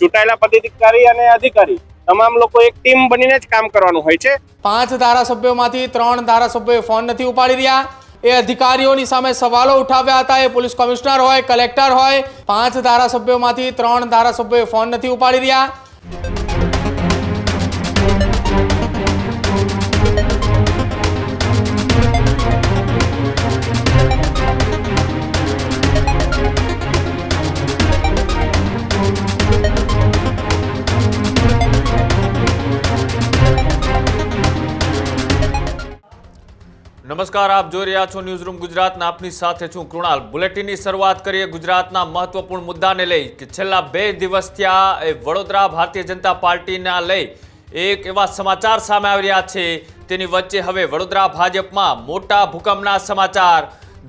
ચૂંટાયેલા પદાધિકારી અને અધિકારી. તમામ લોકો એક ટીમ બનીને જ કામ કરવાનું હોય છે. પાંચ ધારાસભ્યોમાંથી ત્રણ ધારાસભ્યોએ ફોન નથી ઉપાડી રહ્યા. એ અધિકારીઓની સામે સવાલો ઉઠાવ્યા હતા. એ પોલીસ કમિશનર હોય, કલેક્ટર હોય. પાંચ ધારાસભ્યોમાંથી ત્રણ ધારાસભ્યોએ ફોન નથી ઉપાડી રહ્યા. નમસ્કાર, આપ જોઈ રહ્યા છો ન્યૂઝ રૂમ ગુજરાતના આપની સાથે છું કૃણાલ. બુલેટિનની શરૂઆત કરીએ ગુજરાતના મહત્વપૂર્ણ મુદ્દાને લઈ કે છેલ્લા બે દિવસથી આ એ વડોદરા ભારતીય જનતા પાર્ટીના લઈ એક એવા સમાચાર સામે આવી રહ્યા છે. તેની વચ્ચે હવે વડોદરા ભાજપમાં મોટા ભૂકંપના સમાચાર.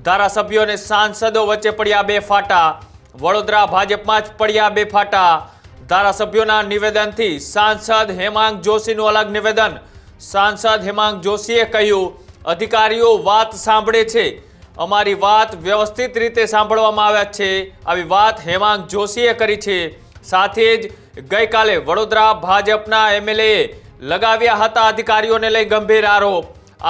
ધારાસભ્યો અને સાંસદો વચ્ચે પડ્યા બે ફાટા. વડોદરા ભાજપમાં જ પડ્યા બે ફાટા. ધારાસભ્યોના નિવેદનથી સાંસદ હેમાંગ જોશીનું અલગ નિવેદન. સાંસદ હેમાંગ જોશીએ કહ્યું અધિકારીઓ વાત સાંભળે છે. અમારી વાત વ્યવસ્થિત રીતે સાંભળવામાં આવ્યા છે. આવી વાત હેમાંગ જોશીએ કરી છે. સાથે જ ગઈકાલે વડોદરા ભાજપના એમએલએ લગાવ્યા હતા અધિકારીઓને લઈ ગંભીર આરોપ.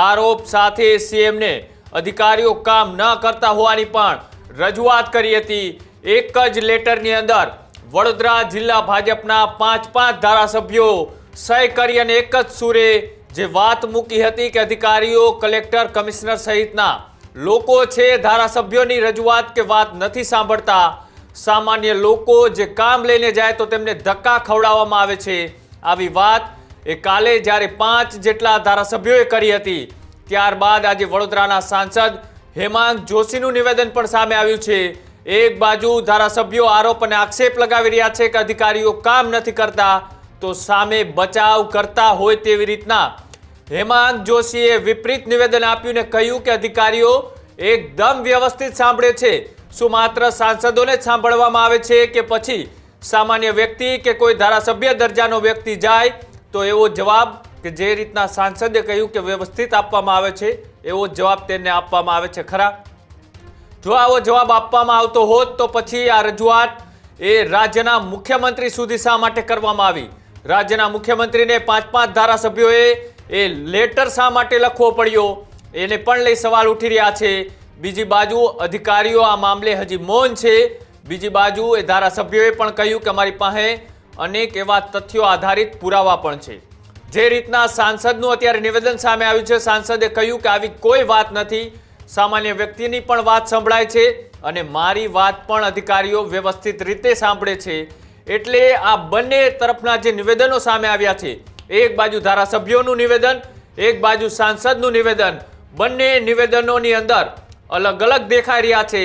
આરોપ સાથે સીએમને અધિકારીઓ કામ ન કરતા હોવાની પણ રજૂઆત કરી હતી. એક જ લેટરની અંદર વડોદરા જિલ્લા ભાજપના પાંચ પાંચ ધારાસભ્યો સહી કરી અને એક જ સુરે જે વાત મૂકી હતી કે અધિકારીઓ, કલેક્ટર, કમિશનર સહિતના લોકો છે, ધારાસભ્યોની રજૂઆત કે વાત નથી સાંભળતા. સામાન્ય લોકો જે કામ લઈને જાય તો તેમને ધક્કા ખવડાવવામાં આવે છે. આવી વાત એ કાલે જ્યારે પાંચ જેટલા ધારાસભ્યોએ કરી હતી, ત્યારબાદ આજે વડોદરાના સાંસદ હેમાંગ જોશીનું નિવેદન પણ સામે આવ્યું છે. એક બાજુ ધારાસભ્યો આરોપ અને આક્ષેપ લગાવી રહ્યા છે કે અધિકારીઓ કામ નથી કરતા. તો સામે બચાવ કરતા હોય તેવી રીતના હેમાંગ જોશીએ વિપરીત નિવેદન આપ્યું ને કહ્યું કે અધિકારીઓ એકદમ વ્યવસ્થિત સાંભળે છે. શું માત્ર સાંસદોને સાંભળવામાં આવે છે કે પછી સામાન્ય વ્યક્તિ કે કોઈ ધારાસભ્ય દરજાનો વ્યક્તિ જાય તો એવો જવાબ કે જે રીતના સાંસદે કહ્યું કે વ્યવસ્થિત આપવામાં આવે છે, એવો જવાબ તેને આપવામાં આવે છે. ખરા? જો આવો જવાબ આપવામાં આવતો હોત તો પછી આ રજૂઆત એ રાજ્યના મુખ્યમંત્રી સુધી શા માટે કરવામાં આવી? રાજ્યના મુખ્યમંત્રીને પાંચ પાંચ ધારાસભ્યોએ એ લેટર શા માટે લખવો પડ્યો? એને પણ લઈ સવાલ ઉઠી રહ્યા છે. બીજી બાજુ અધિકારીઓ આ મામલે હજી મૌન છે. બીજી બાજુ એ ધારાસભ્યોએ પણ કહ્યું કે અમારી પાસે અનેક એવા તથ્યો આધારિત પુરાવા પણ છે. જે રીતના સાંસદનું અત્યારે નિવેદન સામે આવ્યું છે, સાંસદે કહ્યું કે આવી કોઈ વાત નથી. સામાન્ય વ્યક્તિની પણ વાત સંભળાય છે અને મારી વાત પણ અધિકારીઓ વ્યવસ્થિત રીતે સાંભળે છે. એટલે આ બંને તરફના જે નિવેદનો સામે આવ્યા છે, એક બાજુ ધારાસભ્યોનું નિવેદન, એક બાજુ સાંસદનું નિવેદન, બંને નિવેદનોની અંદર અલગ અલગ દેખાઈ રહ્યા છે.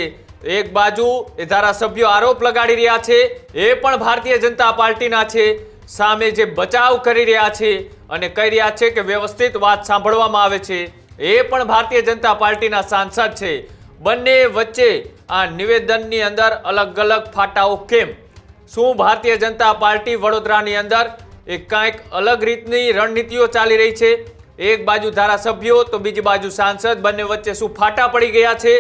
એક બાજુ એ ધારાસભ્યો આરોપ લગાડી રહ્યા છે, એ પણ ભારતીય જનતા પાર્ટીના છે, સામે જે બચાવ કરી રહ્યા છે અને કહી રહ્યા છે કે વ્યવસ્થિત વાત સાંભળવામાં આવે છે. એ પણ ભારતીય જનતા પાર્ટીના સાંસદ છે. બંને વચ્ચે આ નિવેદનની અંદર અલગ અલગ ફાટાઓ કેમ? શું ભારતીય જનતા પાર્ટી વડોદરાની અંદર એ કાંઈક અલગ રીતની રણનીતિઓ ચાલી રહી છે? એક બાજુ ધારાસભ્યો, તો બીજી બાજુ સાંસદ, બંને વચ્ચે શું ફાટા પડી ગયા છે?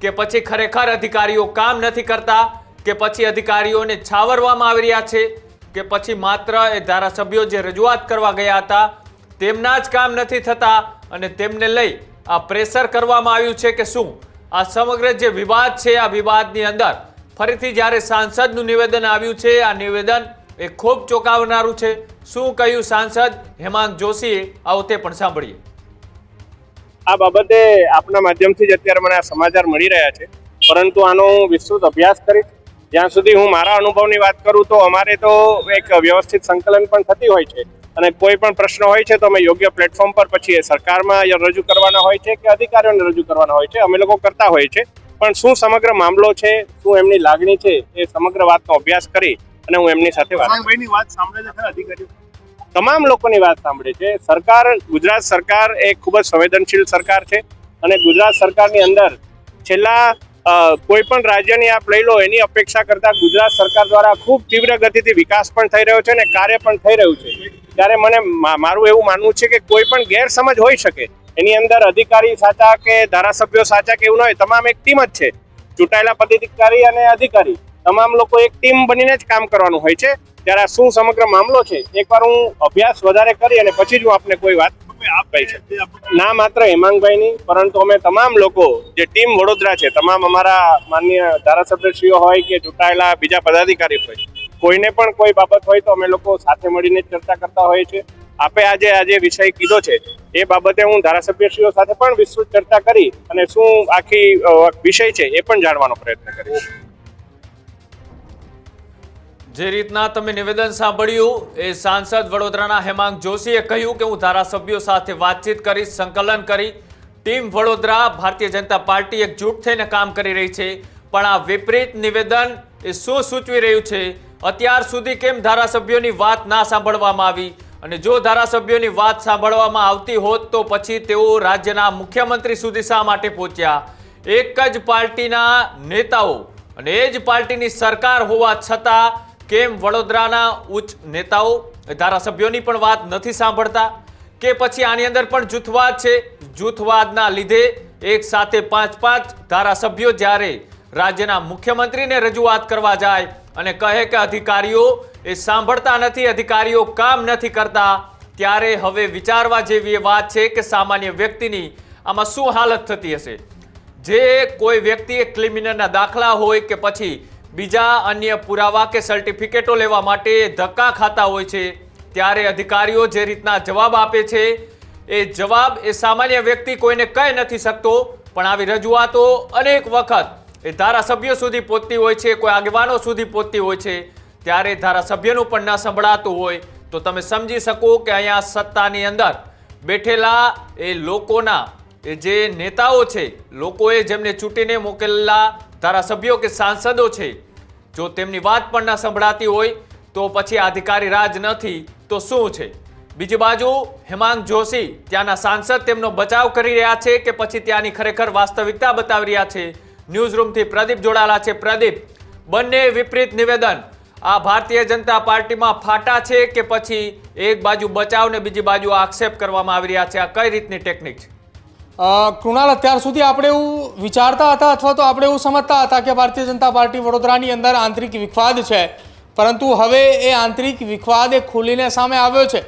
કે પછી ખરેખર અધિકારીઓ કામ નથી કરતા? કે પછી અધિકારીઓને છાવરવામાં આવી રહ્યા છે? કે પછી માત્ર એ ધારાસભ્યો જે રજૂઆત કરવા ગયા હતા, તેમના જ કામ નથી થતા? અને તેમને લઈ આ પ્રેશર કરવામાં આવ્યું છે કે શું? આ સમગ્ર જે વિવાદ છે, આ વિવાદની અંદર ફરીથી જ્યારે સાંસદનું નિવેદન આવ્યું છે, આ નિવેદન એ ખૂબ ચોંકાવનારું છે. શું કહ્યું સાંસદ? હેમાંગ જોશીએ આવો તે પણ સાંભળીએ. આ બાબતે આપના માધ્યમથી જ અત્યારે મને આ સમાચાર મળી રહ્યા છે. પરંતુ આનો હું વિસ્તૃત અભ્યાસ કરીશ. જ્યાં સુધી હું મારા અનુભવની વાત કરું તો અમારે તો એક વ્યવસ્થિત સંકલન પણ થતી હોય છે. અને કોઈ પણ પ્રશ્ન હોય છે તો અમે યોગ્ય પ્લેટફોર્મ પર પછી એ સરકારમાં રજૂ કરવાના હોય છે કે અધિકારીઓને રજૂ કરવાના હોય છે. અમે લોકો કરતા હોય છે. પણ શું સમગ્ર મામલો છે શું એમની લાગણી છે એ સમગ્ર વાતનો અભ્યાસ કરી અને હું એમની સાથે વાત ભાઈની વાત સાંભળે છે ખરા અધિકારીઓ? તમામ લોકોની વાત સાંભળે છે. સરકાર ગુજરાત સરકાર એ ખૂબ જ સંવેદનશીલ સરકાર છે અને ગુજરાત સરકારની અંદર છેલ્લા કોઈ પણ રાજ્યની આપ લઈ લો એની અપેક્ષા કરતાં ગુજરાત સરકાર દ્વારા ખૂબ તીવ્ર ગતિથી વિકાસ પણ થઈ રહ્યો છે અને કાર્ય પણ થઈ રહ્યું છે. ત્યારે મને મારું એવું માનવું છે કે કોઈ પણ ગેરસમજ હોઈ શકે એની અંદર અધિકારી સાચા કે ધારાસભ્યો સાચા કે એવું ન હોય, તમામ એક ટીમ જ છે. ચૂંટાયેલા પદાધિકારી અને અધિકારી, તમામ લોકો એક ટીમ બનીને જ કામ કરવાનું હોય છે. ત્યારે શું સમગ્ર મામલો છે, એકવાર હું અભ્યાસ વધારે કરી અને પછી જ હું આપને કોઈ વાત આપ છે ના માત્ર હેમાંગભાઈની, પરંતુ અમે તમામ લોકો, જે ટીમ વડોદરા છે, તમામ અમારા માન્ય ધારાસભ્યશ્રીઓ હોય કે ચૂંટાયેલા બીજા પદાધિકારી હોય, કોઈને પણ કોઈ બાબત હોય તો અમે લોકો સાથે મળીને ચર્ચા કરતા હોઈએ છીએ. આપે આજે આજે વિષય કીધો છે એ બાબતે હું ધારાસભ્યશ્રીઓ સાથે પણ વિસ્તૃત ચર્ચા કરી અને શું આખી વિષય છે એ પણ જાણવાનો પ્રયત્ન કરીશ. જે રીતના તમે નિવેદન સાંભળ્યું, એ સાંસદ વડોદરાના હેમાંગ જોશીએ કહ્યું કે હું ધારાસભ્યો સાથે વાતચીત કરી, સંકલન કરી. ટીમ વડોદરા, ભારતીય જનતા પાર્ટી એકજૂટ થઈને કામ કરી રહી છે. પણ આ વિપરીત નિવેદન એ શું સૂચવી રહ્યું છે? અત્યાર સુધી કેમ ધારાસભ્યોની વાત ના સાંભળવામાં આવી? અને જો ધારાસભ્યોની વાત સાંભળવામાં આવતી હોત તો પછી તેઓ રાજ્યના મુખ્યમંત્રી સુધી શા માટે પહોંચ્યા? એક જ પાર્ટીના નેતાઓ અને એ જ પાર્ટીની સરકાર હોવા છતાં કેમ વડોદરાના ઉચ્ચ નેતાઓ ધારાસભ્યોની પણ વાત નથી સાંભળતા? કે પછી આની અંદર પણ જૂથવાદ છે? જૂથવાદના લીધે એક સાથે પાંચ પાંચ ધારાસભ્યો જ્યારે રાજ્યના મુખ્યમંત્રીને રજૂઆત કરવા જાય અને કહે કે અધિકારીઓ એ સાંભળતા નથી, અધિકારીઓ કામ નથી કરતા, ત્યારે હવે વિચારવા જેવી વાત છે કે સામાન્ય વ્યક્તિની આમાં શું હાલત થતી હશે? જે કોઈ વ્યક્તિએ ક્રિમિનલના દાખલા હોય કે પછી બીજા અન્ય પુરાવા કે સર્ટિફિકેટો લેવા માટે ધક્કા ખાતા હોય છે, ત્યારે અધિકારીઓ જે રીતના જવાબ આપે છે, એ જવાબ એ સામાન્ય વ્યક્તિ કોઈને કહી નથી શકતો, પણ આવી રજૂઆતો અનેક વખત એ ધારાસભ્યો સુધી પહોંચતી હોય છે, કોઈ આગેવાનો સુધી પહોંચતી હોય છે, ત્યારે ધારાસભ્યનું પણ ન સંભળાતું હોય, તો તમે સમજી શકો કે અહીંયા સત્તાની અંદર બેઠેલા એ લોકોના, એ જે નેતાઓ છે, લોકોએ જેમને ચૂંટીને મોકલેલા ધારાસભ્યો કે સાંસદો છે, જો તેમની વાત પણ ન સંભળાતી હોય, તો પછી અધિકારી રાજ નથી, તો શું છે? બીજી બાજુ હેમાંગ જોશી, ત્યાંના સાંસદ તેમનો બચાવ કરી રહ્યા છે કે પછી ત્યાંની ખરેખર વાસ્તવિકતા બતાવી રહ્યા છે? ન્યૂઝ રૂમથી પ્રદીપ જોડાયેલા છે. પ્રદીપ, બંને વિપરીત નિવેદન. આ ભારતીય જનતા પાર્ટીમાં ફાટા છે કે પછી એક બાજુ બચાવ ને બીજી બાજુ આક્ષેપ કરવામાં આવી રહ્યા છે? આ કઈ રીતની ટેકનિક છે? કૃણાલ, અત્યાર સુધી આપણે એવું વિચારતા હતા અથવા તો આપણે એવું સમજતા હતા કે ભારતીય જનતા પાર્ટી વડોદરાની અંદર આંતરિક વિખવાદ છે. પરંતુ હવે એ આંતરિક વિખવાદ એ ખુલીને સામે આવ્યો છે.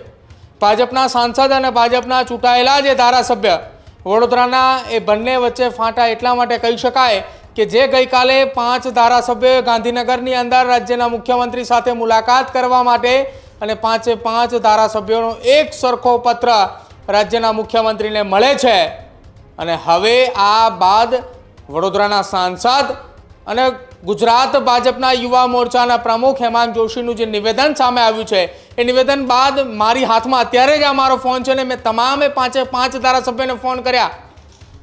ભાજપના સાંસદ અને ભાજપના ચૂંટાયેલા જે ધારાસભ્ય વડોદરાના એ બંને વચ્ચે ફાંટા એટલા માટે કહી શકાય કે જે ગઈકાલે પાંચ ધારાસભ્યોએ ગાંધીનગરની અંદર રાજ્યના મુખ્યમંત્રી સાથે મુલાકાત કરવા માટે અને પાંચે પાંચ ધારાસભ્યોનો એક સરખો પત્ર રાજ્યના મુખ્યમંત્રીને મળે છે. અને હવે આ બાદ વડોદરાના સાંસદ અને ગુજરાત ભાજપના યુવા મોરચાના પ્રમુખ હેમાંગ જોશીનું જે નિવેદન સામે આવ્યું છે, એ નિવેદન બાદ મારી હાથમાં અત્યારે જ આ મારો ફોન છે ને મેં તમામે પાંચે પાંચ ધારાસભ્યોને ફોન કર્યા.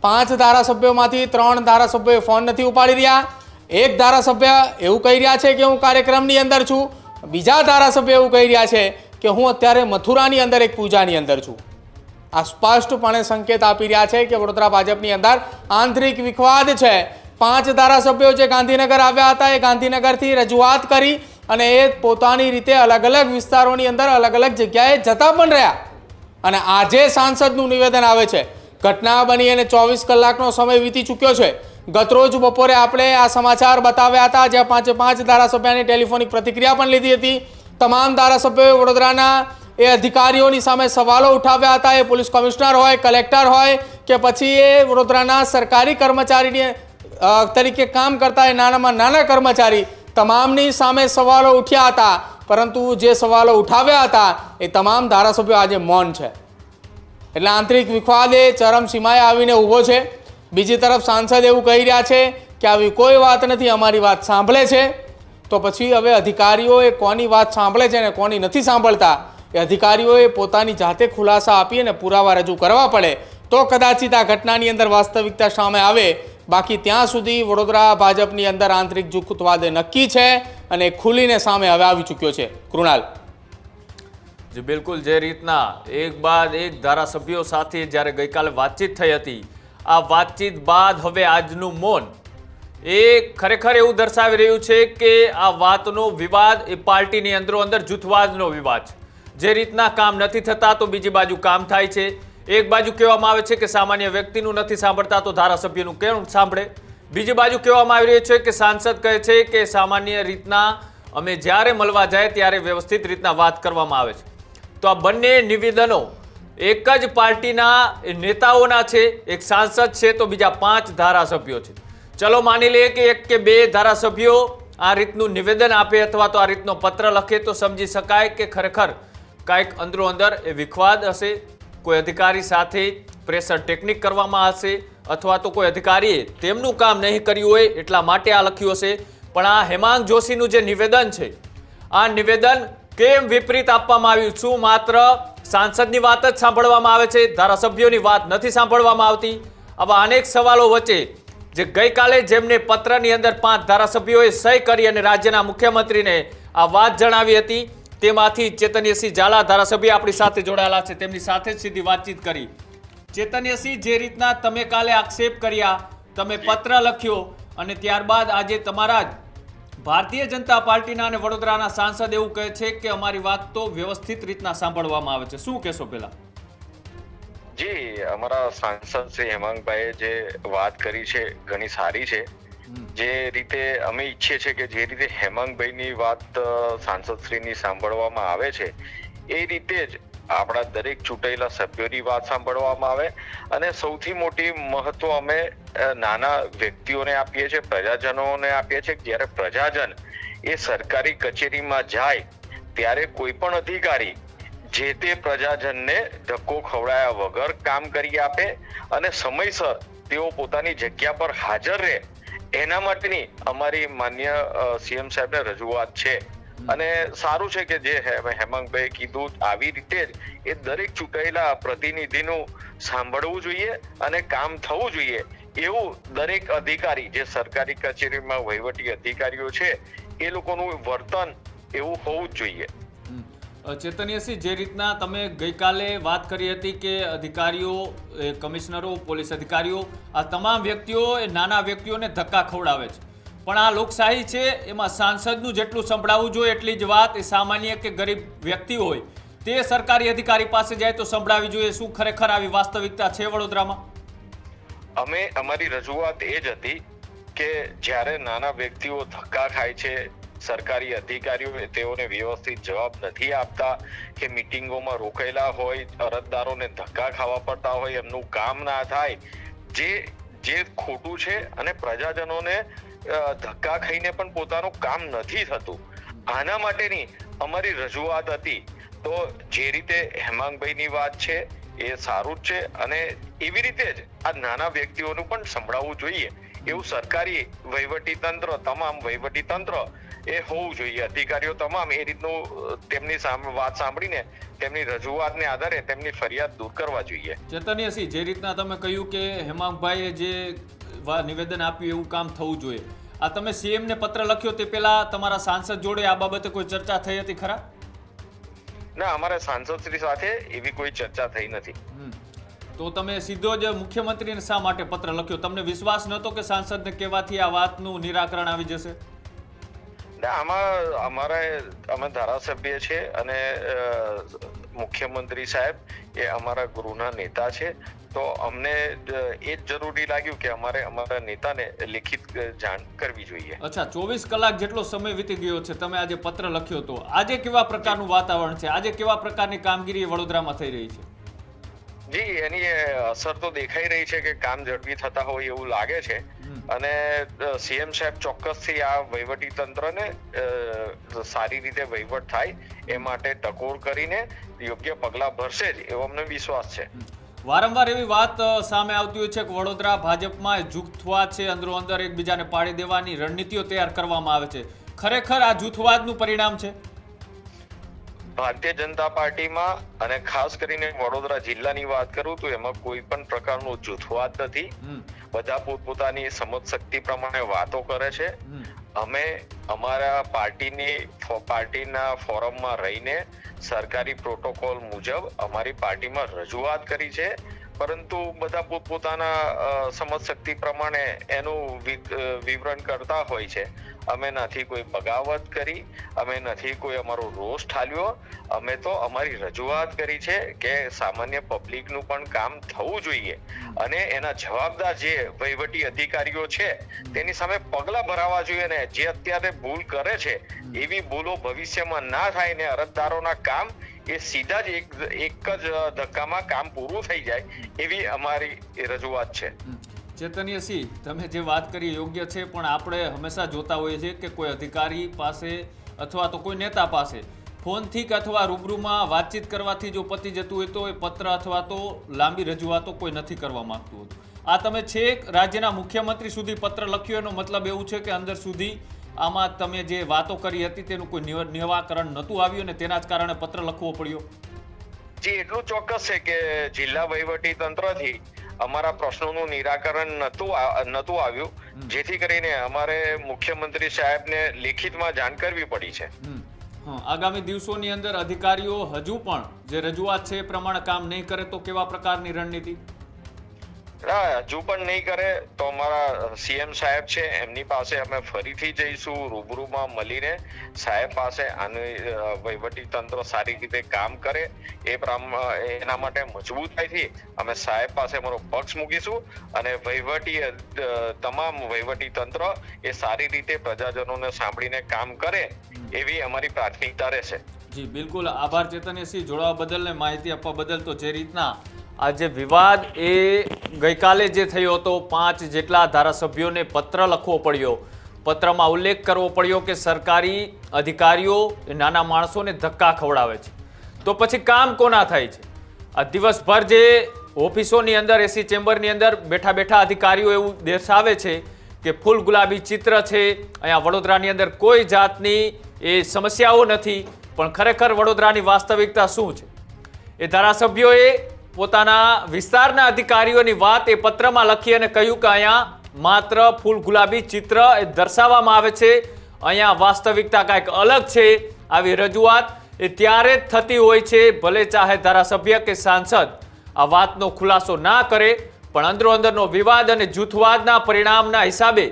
પાંચ ધારાસભ્યોમાંથી ત્રણ ધારાસભ્યોએ ફોન નથી ઉપાડી રહ્યા. એક ધારાસભ્ય એવું કહી રહ્યા છે કે હું કાર્યક્રમની અંદર છું. બીજા ધારાસભ્ય એવું કહી રહ્યા છે કે હું અત્યારે મથુરાની અંદર એક પૂજાની અંદર છું. આ સ્પષ્ટપણે સંકેત આપી રહ્યા છે કે વડોદરા ભાજપની અંદર આંતરિક વિખવાદ છે. પાંચ ધારાસભ્યો જે ગાંધીનગર આવ્યા હતા, એ ગાંધીનગરથી રજૂઆત કરી અને એ પોતાની રીતે અલગ અલગ વિસ્તારોની અંદર અલગ અલગ જગ્યાએ જતા પણ રહ્યા. અને આજે સાંસદનું નિવેદન આવે છે. ઘટના બની અને ચોવીસ કલાકનો સમય વીતી ચૂક્યો છે. ગતરોજ બપોરે આપણે આ સમાચાર બતાવ્યા હતા, જ્યાં પાંચે પાંચ ધારાસભ્યની ટેલિફોનિક પ્રતિક્રિયા પણ લીધી હતી. તમામ ધારાસભ્યોએ વડોદરાના એ અધિકારીઓની સામે સવાલો ઉઠાવ્યા હતા. એ પોલીસ કમિશનર હોય, કલેક્ટર હોય કે પછી એ વડોદરાના સરકારી કર્મચારીની તરીકે કામ કરતા એ નાનામાં નાના કર્મચારી તમામની સામે સવાલો ઉઠ્યા હતા. પરંતુ જે સવાલો ઉઠાવ્યા હતા, એ તમામ ધારાસભ્યો આજે મૌન છે. એટલે આંતરિક વિખવાદ એ ચરમસીમાએ આવીને ઊભો છે. બીજી તરફ સાંસદ એવું કહી રહ્યા છે કે આવી કોઈ વાત નથી, અમારી વાત સાંભળે છે. તો પછી હવે અધિકારીઓ એ કોની વાત સાંભળે છે અને કોની નથી સાંભળતા? એ અધિકારીઓએ પોતાની જાતે ખુલાસા આપી અને પુરાવા રજૂ કરવા પડે. તો કદાચિત આ ઘટનાની અંદર વાસ્તવિકતા સામે આવે બાકી ત્યાં સુધી વડોદરા ભાજપની અંદર આંતરિક જુખુતવાદ એ નક્કી છે અને ખુલીને સામે હવે આવી ચૂક્યો છે. કૃણાલ. જે, બિલકુલ, જે રીતના એક બાદ એક ધારાસભ્યો સાથે જ્યારે ગઈકાલે વાતચીત થઈ હતી, આ વાતચીત બાદ હવે આજનું મૌન. એ ખરેખર એવું દર્શાવી રહ્યું છે કે આ વાતનો વિવાદ એ પાર્ટીની અંદરો અંદર જૂથવાદનો વિવાદ છે. જે રીતના કામ નથી થતા તો બીજી બાજુ કામ થાય છે. એક બાજુ કહેવામાં આવે છે કે સામાન્ય વ્યક્તિનું નથી સાંભળતા તો ધારાસભ્યનું કેમ સાંભળે? બીજી બાજુ કહેવામાં આવી રહ્યું છે કે સાંસદ કહે છે કે સામાન્ય રીતના અમે જ્યારે મળવા જાય ત્યારે વ્યવસ્થિત રીતના વાત કરવામાં આવે છે. તો આ બંને નિવેદનો એક જ પાર્ટીના નેતાઓના છે, એક સાંસદ છે, તો બીજા પાંચ ધારાસભ્યો છે. ચલો માની લઈએ કે એક કે બે ધારાસભ્યો આ રીતનું નિવેદન આપે અથવા તો આ રીતનો પત્ર લખે તો સમજી શકાય કે ખરેખર કાંઈક અંદરો અંદર એ વિખવાદ હશે. કોઈ અધિકારી સાથે પ્રેશર ટેકનિક કરવામાં હશે અથવા તો કોઈ અધિકારીએ તેમનું કામ નહીં કર્યું હોય એટલા માટે આ લખ્યું હશે. પણ આ હેમાંગ જોશીનું જે નિવેદન છે, આ નિવેદન કેમ વિપરીત આપવામાં આવ્યું? શું માત્ર સાંસદની વાત જ સાંભળવામાં આવે છે? ધારાસભ્યોની વાત નથી સાંભળવામાં આવતી? આવા અનેક સવાલો વચ્ચે જે ગઈકાલે જેમને પત્રની અંદર પાંચ ધારાસભ્યોએ સહી કરી અને રાજ્યના મુખ્યમંત્રીને આ વાત જણાવી હતી તેમાંથી ચેતન્યસિંહ ઝાલા ધારાસભ્ય આપણી સાથે જોડાયેલા છે. તેમની સાથે જ સીધી વાતચીત કરી. ચેતન્યસિંહ જે રીતના તમે કાલે આક્ષેપ કર્યા તમે પત્ર લખ્યો અને ત્યારબાદ આજે તમારા જ ભારતીય જનતા પાર્ટીના અને વડોદરાના સાંસદ એવું કહે છે કે અમારી વાત તો વ્યવસ્થિત રીતના સાંભળવામાં આવે છે. શું કહેશો પેલા જી અમારા સાંસદ શ્રી હેમાંગભાઈએ જે વાત કરી છે ઘણી સારી છે. જે રીતે અમે ઈચ્છીએ છીએ કે જે રીતે હેમાંગભાઈની વાત સાંસદશ્રીની સાંભળવામાં આવે છે, એ રીતે જ આપણા દરેક ચૂંટાયેલા સભ્યોની વાત સાંભળવામાં આવે અને સૌથી મોટી મહત્વ અમે નાના વ્યક્તિઓને આપીએ છીએ, પ્રજાજનોને આપીએ છીએ જ્યારે પ્રજાજન એ સરકારી કચેરીમાં જાય ત્યારે કોઈ પણ અધિકારી જે તે પ્રજાજનને ધક્કો ખવડાયા વગર કામ કરી આપે અને સમયસર તેઓ પોતાની જગ્યા પર હાજર રહે એના માટેની અમારી માન્ય સીએમ સાહેબને રજૂઆત છે. અને સારું છે કે જે હે- હેમાંગભાઈએ કીધું આવી રીતે જ એ દરેક ચૂંટાયેલા પ્રતિનિધિનું સાંભળવું જોઈએ અને કામ થવું જોઈએ એવું દરેક અધિકારી, જે સરકારી કચેરીમાં વહીવટી અધિકારીઓ છે, એ લોકોનું વર્તન એવું હોવું જ જોઈએ. ચેતન્યસિંહ જે રીતના તમે ગઈકાલે વાત કરી હતી કે અધિકારીઓ કમિશનરો, પોલીસ અધિકારીઓ, આ તમામ વ્યક્તિઓ એ નાના વ્યક્તિઓને ધક્કા ખવડાવે છે. પણ આ લોકશાહી છે, એમાં સાંસદનું જેટલું સંભળાવવું જોઈએ એટલી જ વાત એ સામાન્ય કે ગરીબ વ્યક્તિ હોય, તે સરકારી અધિકારી પાસે જાય તો સંભળાવી જોઈએ. શું ખરેખર આવી વાસ્તવિકતા છે વડોદરામાં? અમે, અમારી રજૂઆત એ જ હતી કે જ્યારે નાના વ્યક્તિઓ ધક્કા ખાય છે સરકારી અધિકારીઓ તેઓને વ્યવસ્થિત જવાબ નથી આપતા કે મિટિંગોમાં રોકાયેલા હોય, અરજદારોને ધક્કા ખાવા પડતા હોય, એમનું કામ ના થાય. જે જે ખોટું છે અને પ્રજાજનોને ધક્કા ખાઈને પણ પોતાનું કામ નથી થતું. આના માટેની અમારી રજૂઆત હતી. તો જે રીતે હેમાંગભાઈની વાત છે, એ સારું જ છે અને એવી રીતે જ આ નાના વ્યક્તિઓનું પણ સંભળાવવું જોઈએ. એવું સરકારી વહીવટી તંત્ર તમામ વહીવટી તંત્ર એ હોવું જોઈએ. અધિકારીઓ તમામ એ રીતનું તેમની વાત સાંભળીને તેમની રજૂઆતને આધારે તેમની ફરિયાદ દૂર કરવા જોઈએ. ચેતન્યસિંહ જે રીતના તમે કહ્યું કે હેમાંગભાઈએ જે વા- નિવેદન આપ્યું એવું કામ થવું જોઈએ. આ તમે સીએમને પત્ર લખ્યો તે પહેલા તમારા સાંસદ જોડે આ બાબતે કોઈ ચર્ચા થઈ હતી ખરા? ના અમારા સાંસદશ્રી સાથે એવી કોઈ ચર્ચા થઈ નથી. તો તમે સીધો જ મુખ્યમંત્રીને શા માટે પત્ર લખ્યો? તમને વિશ્વાસ નહોતો કે સાંસદને કહેવાથી આ વાતનું નિરાકરણ આવી જશે? આમાં અમારા અમે ધારાસભ્ય છે અને મુખ્યમંત્રી સાહેબ એ અમારા ગૃહના નેતા છે. તો અમને એ જ જરૂરી લાગ્યું કે અમારે અમારા નેતાને લેખિત જાણ કરવી જોઈએ. અચ્છા, ચોવીસ કલાક જેટલો સમય વીતી ગયો છે, તમે આજે પત્ર લખ્યો હતો આજે કેવા પ્રકારનું વાતાવરણ છે? આજે કેવા પ્રકારની કામગીરી વડોદરામાં થઈ રહી છે? જી એની અસર તો દેખાઈ રહી છે કે કામ ઝડપી થતા હોય એવું લાગે છે. અને સીએમ સાહેબ ચોક્કસથી આ વહીવટી તંત્રને સારી રીતે વહીવટ થાય એ માટે ટકોર કરીને યોગ્ય પગલાં ભરશે જ એવો અમને વિશ્વાસ છે. વારંવાર એવી વાત સામે આવતી હોય છે કે વડોદરા ભાજપમાં જૂથવાદ છે અંદરો અંદર એકબીજાને પાડી દેવાની રણનીતિઓ તૈયાર કરવામાં આવે છે. ખરેખર આ જૂથવાદનું પરિણામ છે? ભારતીય જનતા પાર્ટીમાં અને ખાસ કરીને વડોદરા જિલ્લાની વાત કરું તો એમાં કોઈ પણ પ્રકારનું જૂથવાદ નથી. બધા પોતપોતાની સમજ શક્તિ પ્રમાણે વાતો કરે છે. અમે અમારા પાર્ટીની પાર્ટીના ફોરમમાં રહીને સરકારી પ્રોટોકોલ મુજબ અમારી પાર્ટીમાં રજૂઆત કરી છે. પરંતુ બધા પોતપોતાના સમજ શક્તિ પ્રમાણે એનું વિવરણ કરતા હોય છે. અમે નથી કોઈ બગાવત કરી, અમે નથી કોઈ અમારો રોષ ઠાલ્યો અમે તો અમારી રજૂઆત કરી છે કે સામાન્ય પબ્લિકનું પણ કામ થવું જોઈએ. અને એના જવાબદાર જે વહીવટી અધિકારીઓ છે, તેની સામે પગલા ભરાવા જોઈએ ને, જે અત્યારે ભૂલ કરે છે, એવી ભૂલો ભવિષ્યમાં ના થાય ને અરજદારોના કામ એ સીધા જ એક એક જ ધક્કામાં કામ પૂરું થઈ જાય એવી અમારી રજૂઆત છે. ચેતનીયસિંહ તમે જે વાત કરી યોગ્ય છે, પણ આપણે હંમેશા જોતા હોઈએ છીએ કે કોઈ અધિકારી પાસે અથવા તો કોઈ નેતા પાસે ફોનથી કે અથવા રૂબરૂમાં વાતચીત કરવાથી જો પતી જતું હોય તો એ પત્ર અથવા તો લાંબી રજૂઆતો કોઈ નથી કરવા માંગતું હોતું. આ તમે છેક રાજ્યના મુખ્યમંત્રી સુધી પત્ર લખ્યો એનો મતલબ એવું છે કે અંદર સુધી આમાં તમે જે વાતો કરી હતી તેનું કોઈ નિવ- નિરાકરણ નહોતું આવ્યું અને તેના જ કારણે પત્ર લખવો પડ્યો? જી એટલું ચોક્કસ છે કે જિલ્લા વહીવટી તંત્રથી અમારા પ્રશ્નોનું નિરાકરણ નતું આ- નતું આવ્યું. જેથી કરીને અમારે મુખ્યમંત્રી સાહેબને લેખિતમાં જાણ કરવી પડી છે. આગામી દિવસોની અંદર અધિકારીઓ હજુ પણ જે રજૂઆત છે એ પ્રમાણે કામ નહીં કરે તો કેવા પ્રકારની રણનીતિ? હા હજુ પણ નહીં કરે. તો અમારા સીએમ સાહેબ છે, એમની પાસે અમે ફરીથી જઈશું, રૂબરૂમાં મળીને સાહેબ પાસે આની વહીવટી તંત્ર સારી રીતે કામ કરે. એ એના માટે મજબૂતાઈથી અમે સાહેબ પાસે અમારો પક્ષ મૂકીશું અને વહીવટી તમામ વહીવટી તંત્ર એ સારી રીતે પ્રજાજનોને સાંભળીને કામ કરે એવી અમારી પ્રાથમિકતા રહેશે. જી, બિલકુલ. આભાર ચેતનસિંહ જોડાવા બદલ ને માહિતી આપવા બદલ તો જે રીતના આ જે વિવાદ એ ગઈકાલે જે થયો હતો, પાંચ જેટલા ધારાસભ્યોને પત્ર લખવો પડ્યો. પત્રમાં ઉલ્લેખ કરવો પડ્યો કે સરકારી અધિકારીઓ નાના માણસોને ધક્કા ખવડાવે છે. તો પછી કામ કોના થાય છે? આ દિવસભર જે ઓફિસોની અંદર, એસી ચેમ્બરની અંદર બેઠા બેઠા અધિકારીઓ એવું દર્શાવે છે કે ફૂલ ગુલાબી ચિત્ર છે. અહીંયા વડોદરાની અંદર કોઈ જાતની એ સમસ્યાઓ નથી, પણ ખરેખર વડોદરાની વાસ્તવિકતા શું છે? એ ધારાસભ્યોએ પોતાના વિસ્તારના અધિકારીઓની વાત એ પત્રમાં લખી અને કહ્યું કે અહીંયા માત્ર ફૂલ ગુલાબી ચિત્ર એ દર્શાવવામાં આવે છે. અહીંયા વાસ્તવિકતા કાંઈક અલગ છે આવી રજૂઆત. એ ત્યારે જ થતી હોય છે, ભલે ચાહે ધારાસભ્ય કે સાંસદ. આ વાતનો ખુલાસો ના કરે, પણ અંદરો અંદરનો વિવાદ અને જૂથવાદના પરિણામના હિસાબે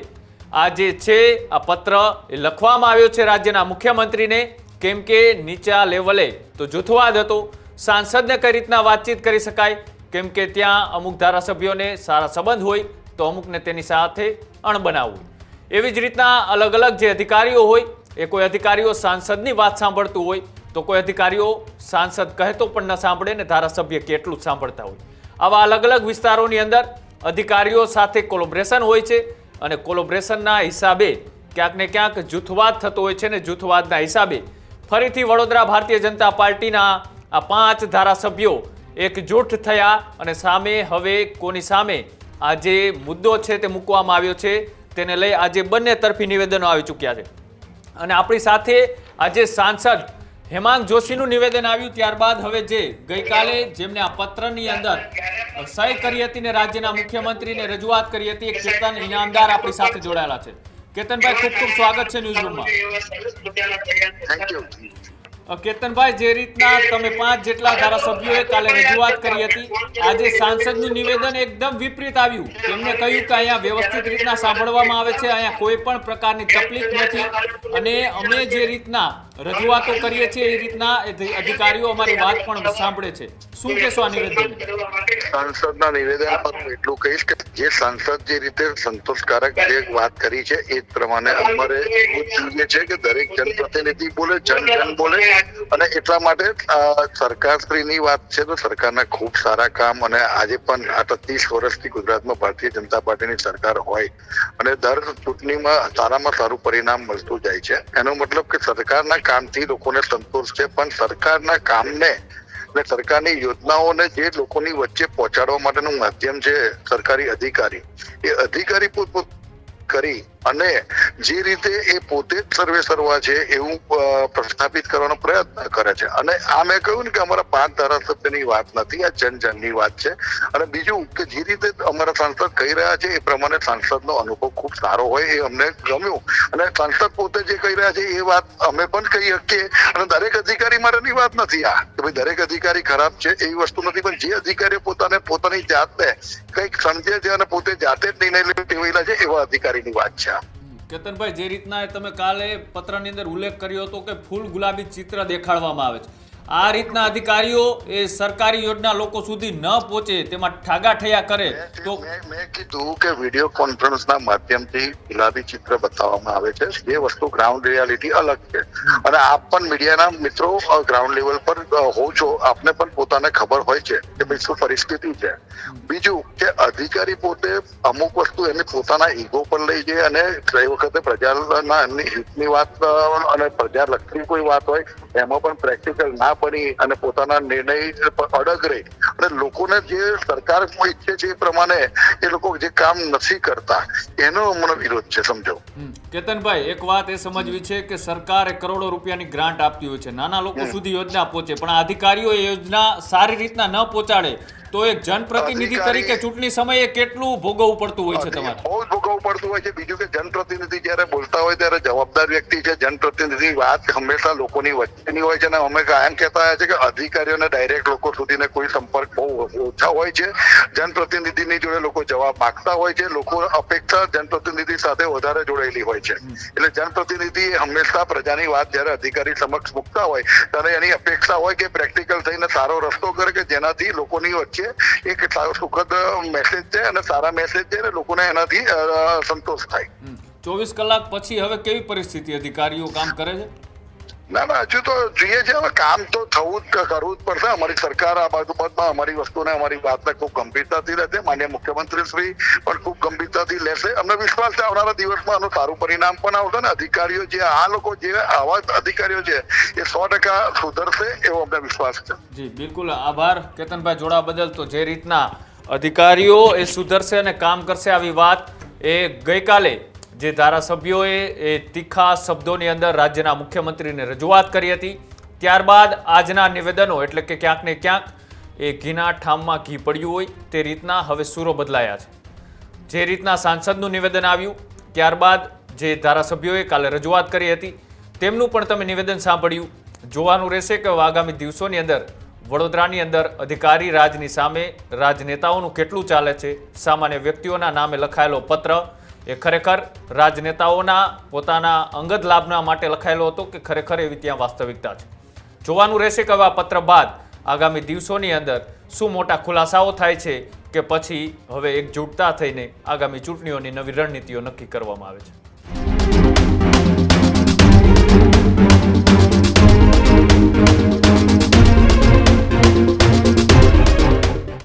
આ જે છે, આ પત્ર એ લખવામાં આવ્યો છે રાજ્યના મુખ્યમંત્રીને, કેમ કે નીચા લેવલે તો જૂથવાદ હતો. સાંસદને કઈ રીતના વાતચીત કરી શકાય? કેમ કે ત્યાં અમુક ધારાસભ્યોને સારા સંબંધ હોય, તો અમુકને તેની સાથે અણબનાવ હોય. એવી જ રીતના અલગ અલગ જે અધિકારીઓ હોય, એ કોઈ અધિકારીઓ સાંસદની વાત સાંભળતું હોય, તો કોઈ અધિકારીઓ સાંસદ કહેતો પણ ન સાંભળે ને ધારાસભ્ય કેટલું જ સાંભળતા હોય. આવા અલગ અલગ વિસ્તારોની અંદર અધિકારીઓ સાથે કોલોબ્રેશન હોય છે અને કોલોબ્રેશનના હિસાબે ક્યાંક ને ક્યાંક જૂથવાદ થતો હોય છે ને જૂથવાદના હિસાબે ફરીથી વડોદરા ભારતીય જનતા પાર્ટીના આ પાંચ ધારાસભ્યો એકજૂઠ થયા અને સામે હવે કોની સામે? આ જે મુદ્દો છે તે મૂકવામાં આવ્યો છે તેને લઈ આજે બંને તરફી નિવેદનો આવી ચૂક્યા છે. અને આપણી સાથે આજે સાંસદ હેમાંગ જોશીનું નિવેદન આવ્યું ત્યારબાદ હવે જે ગઈકાલે જેમને આ પત્રની અંદર સહી કરી હતી ને રાજ્યના મુખ્યમંત્રીને રજૂઆત કરી હતી કેતન ઇનામદાર આપણી સાથે જોડાયેલા છે. કેતનભાઈ ખૂબ ખૂબ સ્વાગત છે યુ અ, કેતનભાઈ, જે રીતના તમે પાંચ જેટલા ધારાસભ્યોએ કાલે રજૂઆત કરી હતી, આજે સાંસદનું નિવેદન એકદમ વિપરીત આવ્યું. તેમણે કહ્યું કે અહીંયા વ્યવસ્થિત રીતના સાંભળવામાં આવે છે, અહીંયા કોઈ પણ પ્રકારની તકલીફ નથી. અને અમે જે રીતના રજૂઆતો કરીએ છીએ, એ રીતના અધિકારીઓ અમારી વાત પણ સાંભળે છે. શું કહેશો આ નિવેદન સાંસદના નિવેદન પર એટલું કહીશ કે જે સાંસદ જે રીતે સંતોષકારક જે વાત કરી છે, એ પ્રમાણે અમારે જોઈએ છે કે દરેક જનપ્રતિનિધિ બોલે જન જન બોલે. અને એટલા માટે આ સરકારશ્રીની વાત છે તો સરકારના ખૂબ સારા કામ અને આજે પણ આટલા ત્રીસ વર્ષથી ગુજરાતમાં ભારતીય જનતા પાર્ટીની સરકાર હોય અને દર ચૂંટણીમાં સારામાં સારું પરિણામ મળતું જાય છે. એનો મતલબ કે સરકારના કામથી લોકોને સંતોષ છે, પણ સરકારના કામને અને સરકારની યોજનાઓને જે લોકોની વચ્ચે પહોંચાડવા માટેનું માધ્યમ છે સરકારી અધિકારી, એ અધિકારી પોત કરી અને જે રીતે એ પોતે જ સર્વે સર્વા છે, એવું પ્રસ્થાપિત કરવાનો પ્રયત્ન કરે છે. અને આ મેં કહ્યું ને કે અમારા પાંચ ધારાસભ્યની વાત નથી, આ જન જનની વાત છે. અને બીજું કે જે રીતે અમારા સાંસદ કહી રહ્યા છે, એ પ્રમાણે સાંસદનો અનુભવ ખૂબ સારો હોય એ અમને ગમ્યું. અને સાંસદ પોતે જે કહી રહ્યા છે, એ વાત અમે પણ કહી શકીએ. અને દરેક અધિકારી માટેની વાત નથી આ. કે ભાઈ દરેક અધિકારી ખરાબ છે, એવી વસ્તુ નથી, પણ જે અધિકારીઓ પોતાને, પોતાની જાતને કંઈક સમજે છે અને પોતે જાતે જ નિર્ણય લેવા ટેવાયેલા છે, એવા અધિકારીની વાત છે. કેતનભાઈ, જે રીતના તમે કાલે પત્રની અંદર ઉલ્લેખ કર્યો હતો કે ફૂલ ગુલાબી ચિત્ર દેખાડવામાં આવે છે. આ રીતના અધિકારીઓ એ સરકારી યોજના લોકો સુધી ન પહોંચે તેમાં ઠાગા ઠયા કરે તો મેં કીધું કે વીડિયો કોન્ફરન્સના માધ્યમથી ગુલાબી ચિત્ર બતાવવામાં આવે છે. જે વસ્તુ ગ્રાઉન્ડ રિયાલિટી અલગ છે. અને આપ પણ મીડિયાના મિત્રો ગ્રાઉન્ડ લેવલ પર હો છો. આપને પણ પોતાને ખબર હોય છે કે ભાઈ શું પરિસ્થિતિ છે. બીજું કે અધિકારી પોતે અમુક વસ્તુ એને પોતાના ઈગો પર લઈ જાય અને કઈ વખતે પ્રજાના એમની હિતની વાત અને અને પ્રજાલક્ષી કોઈ વાત હોય એમાં પણ પ્રેક્ટિકલ ના બની અને પોતાના નિર્ણય અડગ રહી. અને લોકોને જે સરકાર ઈચ્છે છે એ પ્રમાણે એ લોકો જે કામ નથી કરતા એનો હમણાં વિરોધ છે સમજો. કેતનભાઈ એક વાત એ સમજવી છે કે સરકારે કરોડો રૂપિયાની ગ્રાન્ટ આપતી હોય છે. નાના લોકો સુધી યોજના પહોંચે પણ અધિકારીઓ યોજના સારી રીતના ન પહોંચાડે. તો એક જનપ્રતિનિધિ તરીકે ચૂંટણી સમયે કેટલું ભોગવવું પડતું હોય છે તમારે? બહુ ભોગવવું પડતું હોય છે. બીજું કે જનપ્રતિનિધિ જયારે બોલતા હોય ત્યારે જવાબદાર વ્યક્તિ છે. જનપ્રતિનિધિ વાત હંમેશા લોકોની વચ્ચેની હોય છે અને અમે કાયમ કહેતા હોય છે કે અધિકારીઓને ડાયરેક્ટ લોકો સુધીને કોઈ સંપર્ક બહુ ઓછા હોય છે. જનપ્રતિનિધિની જોડે લોકો જવાબ માંગતા હોય છે. લોકો અપેક્ષા જનપ્રતિનિધિ સાથે વધારે જોડાયેલી હોય છે. એટલે જનપ્રતિનિધિ હંમેશા પ્રજાની વાત જ્યારે અધિકારી સમક્ષ મૂકતા હોય ત્યારે એની અપેક્ષા હોય કે પ્રેક્ટિકલ થઈને સારો રસ્તો કરે કે જેનાથી લોકોની વચ્ચે એક સારો સુખદ મેસેજ છે અને સારા મેસેજ છે અને લોકોને એનાથી સંતોષ થાય. ચોવીસ કલાક પછી હવે કેવી પરિસ્થિતિ અધિકારીઓ કામ કરે છે? ના ના, હજુ તો જોઈએ છે. હવે કામ તો થવું જ, કરવું જ પડશે. અમારી સરકાર આ બાબતમાં અમારી વસ્તુને, અમારી વાતને ખૂબ ગંભીરતાથી લેશે માન્ય મુખ્યમંત્રી શ્રી પણ ખૂબ ગંભીરતાથી લેશે. અમને વિશ્વાસ છે, આવનારા દિવસમાં આનું સારું પરિણામ પણ આવશે ને અધિકારીઓ જે, આ લોકો જે, આવા અધિકારીઓ છે, એ સો ટકા સુધરશે એવો અમને વિશ્વાસ છે. જી, બિલકુલ. આભાર. કેતનભાઈ જોડા બદલ તો જે રીતના અધિકારીઓ એ સુધરશે અને કામ કરશે, આવી વાત એ ગઈકાલે જે ધારાસભ્યોએ એ તીખા શબ્દોની અંદર રાજ્યના મુખ્યમંત્રીને રજૂઆત કરી હતી. ત્યારબાદ આજના નિવેદનો એટલે કે ક્યાંક ને ક્યાંક એ ઘીના ઠામમાં ઘી પડ્યું હોય તે રીતના હવે સૂરો બદલાયા છે. જે રીતના સાંસદનું નિવેદન આવ્યું, ત્યારબાદ જે ધારાસભ્યોએ કાલે રજૂઆત કરી હતી, તેમનું પણ તમે નિવેદન સાંભળ્યું. જોવાનું રહેશે કે આગામી દિવસોની અંદર વડોદરાની અંદર અધિકારી રાજની સામે રાજનેતાઓનું કેટલું ચાલે છે? સામાન્ય વ્યક્તિઓના નામે લખાયેલો પત્ર એ ખરેખર રાજનેતાઓના પોતાના અંગત લાભના માટે લખાયેલો હતો કે ખરેખર એવી ત્યાં વાસ્તવિકતા છે. જોવાનું રહેશે કે આ પત્ર બાદ આગામી દિવસોની અંદર શું મોટા ખુલાસાઓ થાય છે કે પછી હવે એકજૂટતા થઈને આગામી ચૂંટણીઓની નવી રણનીતિઓ નક્કી કરવામાં આવે છે.